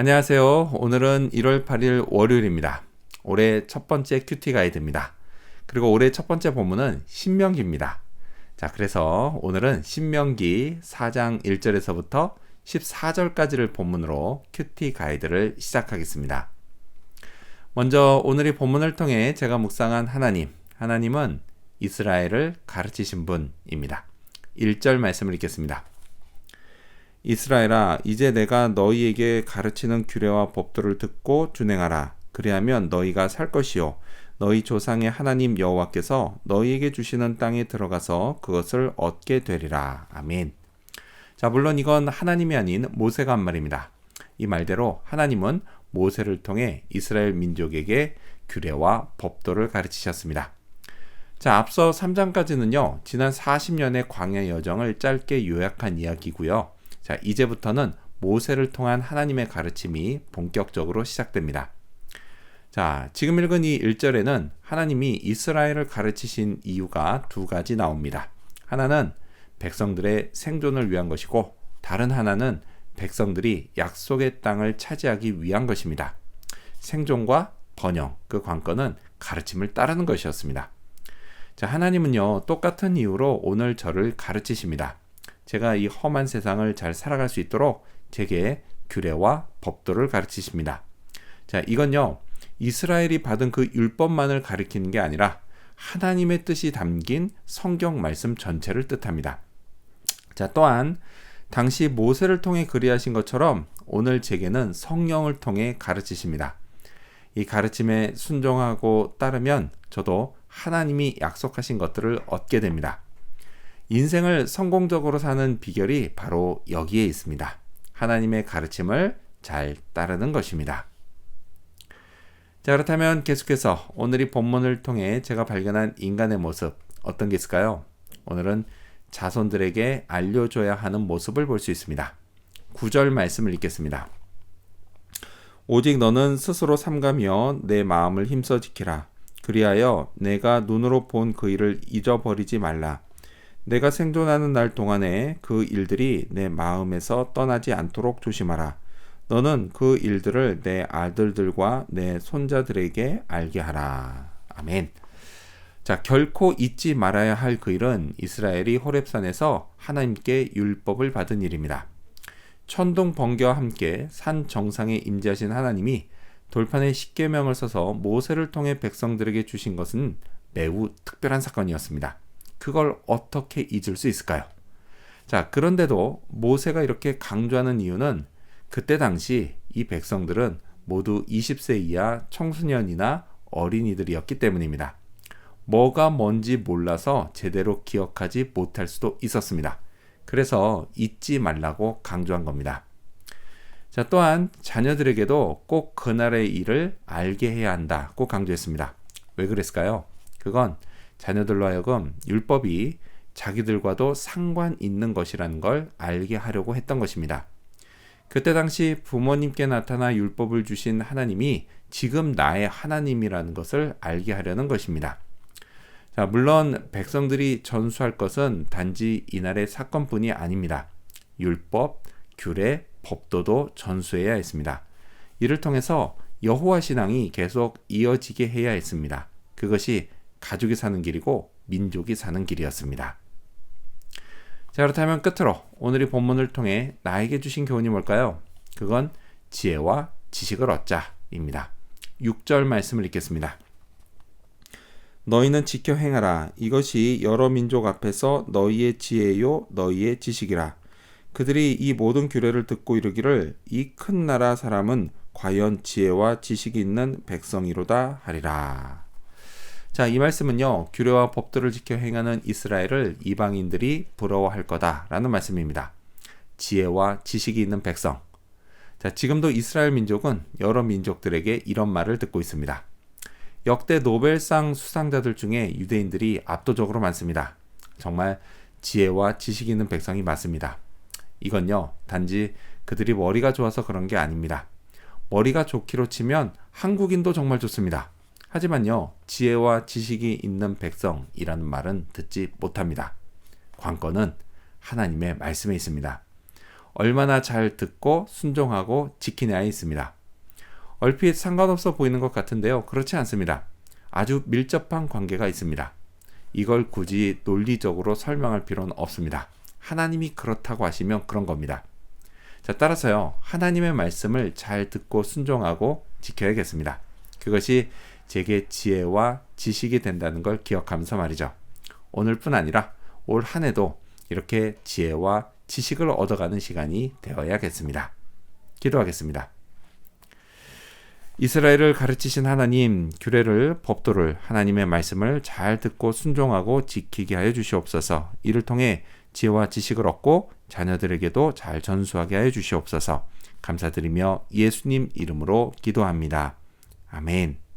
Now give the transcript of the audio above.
안녕하세요. 오늘은 1월 8일 월요일입니다. 올해 첫 번째 큐티 가이드입니다. 그리고 올해 첫 번째 본문은 신명기입니다. 자, 그래서 오늘은 신명기 4장 1절에서부터 14절까지를 본문으로 큐티 가이드를 시작하겠습니다. 먼저 오늘의 본문을 통해 제가 묵상한 하나님, 하나님은 이스라엘을 가르치신 분입니다. 1절 말씀을 읽겠습니다. 이스라엘아 이제 내가 너희에게 가르치는 규례와 법도를 듣고 준행하라 그리하면 너희가 살 것이요 너희 조상의 하나님 여호와께서 너희에게 주시는 땅에 들어가서 그것을 얻게 되리라 아멘. 자 물론 이건 하나님이 아닌 모세가 한 말입니다. 이 말대로 하나님은 모세를 통해 이스라엘 민족에게 규례와 법도를 가르치셨습니다. 자, 앞서 3장까지는요, 지난 40년의 광야 여정을 짧게 요약한 이야기고요. 자, 이제부터는 모세를 통한 하나님의 가르침이 본격적으로 시작됩니다. 자, 지금 읽은 이 1절에는 하나님이 이스라엘을 가르치신 이유가 두 가지 나옵니다. 하나는 백성들의 생존을 위한 것이고, 다른 하나는 백성들이 약속의 땅을 차지하기 위한 것입니다. 생존과 번영, 그 관건은 가르침을 따르는 것이었습니다. 자, 하나님은요, 똑같은 이유로 오늘 저를 가르치십니다. 제가 이 험한 세상을 잘 살아갈 수 있도록 제게 규례와 법도를 가르치십니다. 자, 이건요. 이스라엘이 받은 그 율법만을 가리키는 게 아니라 하나님의 뜻이 담긴 성경 말씀 전체를 뜻합니다. 자, 또한 당시 모세를 통해 그리하신 것처럼 오늘 제게는 성령을 통해 가르치십니다. 이 가르침에 순종하고 따르면 저도 하나님이 약속하신 것들을 얻게 됩니다. 인생을 성공적으로 사는 비결이 바로 여기에 있습니다. 하나님의 가르침을 잘 따르는 것입니다. 자, 그렇다면 계속해서 오늘 이 본문을 통해 제가 발견한 인간의 모습 어떤 게 있을까요? 오늘은 자손들에게 알려줘야 하는 모습을 볼 수 있습니다. 9절 말씀을 읽겠습니다. 오직 너는 스스로 삼가며 내 마음을 힘써 지키라. 그리하여 내가 눈으로 본 그 일을 잊어버리지 말라. 내가 생존하는 날 동안에 그 일들이 내 마음에서 떠나지 않도록 조심하라. 너는 그 일들을 내 아들들과 내 손자들에게 알게 하라. 아멘. 자, 결코 잊지 말아야 할 그 일은 이스라엘이 호렙산에서 하나님께 율법을 받은 일입니다. 천둥 번개와 함께 산 정상에 임재하신 하나님이 돌판에 십계명을 써서 모세를 통해 백성들에게 주신 것은 매우 특별한 사건이었습니다. 그걸 어떻게 잊을 수 있을까요? 자, 그런데도 모세가 이렇게 강조하는 이유는 그때 당시 이 백성들은 모두 20세 이하 청소년이나 어린이들이었기 때문입니다. 뭐가 뭔지 몰라서 제대로 기억하지 못할 수도 있었습니다. 그래서 잊지 말라고 강조한 겁니다. 자, 또한 자녀들에게도 꼭 그날의 일을 알게 해야 한다고 강조했습니다. 왜 그랬을까요? 그건 자녀들로 하여금 율법이 자기들과도 상관 있는 것이라는 걸 알게 하려고 했던 것입니다. 그때 당시 부모님께 나타나 율법을 주신 하나님이 지금 나의 하나님이라는 것을 알게 하려는 것입니다. 자, 물론 백성들이 전수할 것은 단지 이날의 사건뿐이 아닙니다. 율법, 규례, 법도도 전수해야 했습니다. 이를 통해서 여호와 신앙이 계속 이어지게 해야 했습니다. 그것이 가족이 사는 길이고 민족이 사는 길이었습니다. 자, 그렇다면 끝으로 오늘의 본문을 통해 나에게 주신 교훈이 뭘까요? 그건 지혜와 지식을 얻자입니다. 6절 말씀을 읽겠습니다. 너희는 지켜 행하라. 이것이 여러 민족 앞에서 너희의 지혜요, 너희의 지식이라. 그들이 이 모든 규례를 듣고 이르기를 이 큰 나라 사람은 과연 지혜와 지식이 있는 백성이로다 하리라. 자, 이 말씀은요, 규례와 법들을 지켜 행하는 이스라엘을 이방인들이 부러워할 거다라는 말씀입니다. 지혜와 지식이 있는 백성. 자, 지금도 이스라엘 민족은 여러 민족들에게 이런 말을 듣고 있습니다. 역대 노벨상 수상자들 중에 유대인들이 압도적으로 많습니다. 정말 지혜와 지식이 있는 백성이 많습니다. 이건요, 단지 그들이 머리가 좋아서 그런 게 아닙니다. 머리가 좋기로 치면 한국인도 정말 좋습니다. 하지만요, 지혜와 지식이 있는 백성이라는 말은 듣지 못합니다. 관건은 하나님의 말씀에 있습니다. 얼마나 잘 듣고 순종하고 지키냐에 있습니다. 얼핏 상관없어 보이는 것 같은데요. 그렇지 않습니다. 아주 밀접한 관계가 있습니다. 이걸 굳이 논리적으로 설명할 필요는 없습니다. 하나님이 그렇다고 하시면 그런 겁니다. 자, 따라서요. 하나님의 말씀을 잘 듣고 순종하고 지켜야겠습니다. 그것이 제게 지혜와 지식이 된다는 걸 기억하면서 말이죠. 오늘뿐 아니라 올 한 해도 이렇게 지혜와 지식을 얻어가는 시간이 되어야겠습니다. 기도하겠습니다. 이스라엘을 가르치신 하나님, 규례를, 법도를, 하나님의 말씀을 잘 듣고 순종하고 지키게 하여 주시옵소서. 이를 통해 지혜와 지식을 얻고 자녀들에게도 잘 전수하게 하여 주시옵소서. 감사드리며 예수님 이름으로 기도합니다. 아멘.